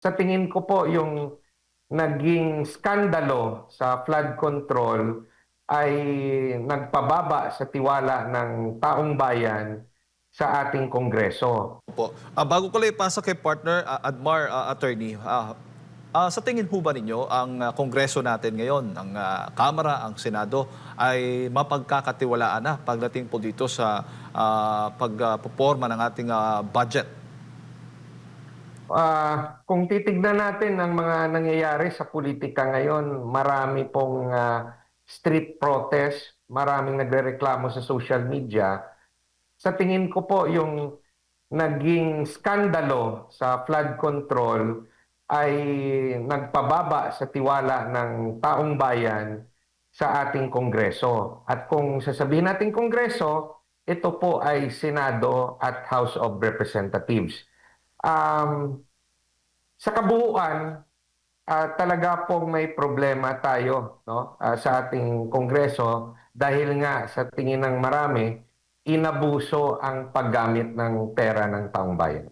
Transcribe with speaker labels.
Speaker 1: sa tingin ko po yung naging skandalo sa flood control ay nagpababa sa tiwala ng taong bayan sa ating Kongreso.
Speaker 2: Po. Ah, bago ko lang ipasa kay partner ah, Admar ah, attorney, ah, ah, sa tingin ho ba ninyo ang ah, Kongreso natin ngayon, ang ah, Kamara, ang Senado ay mapagkakatiwalaan na pagdating po dito sa uh, pagpoporma ng ating ah, budget?
Speaker 1: Ah, kung titignan natin ang mga nangyayari sa politika ngayon, marami pong ah, street protest, maraming nagrereklamo sa social media. Sa tingin ko po yung naging skandalo sa flood control ay nagpababa sa tiwala ng taong bayan sa ating Kongreso. At kung sasabihin natin Kongreso, ito po ay Senado at House of Representatives. Um, sa kabuuan, ah, talaga pong may problema tayo no, ah, sa ating Kongreso dahil nga sa tingin ng marami, inabuso ang paggamit ng pera ng taong bayan.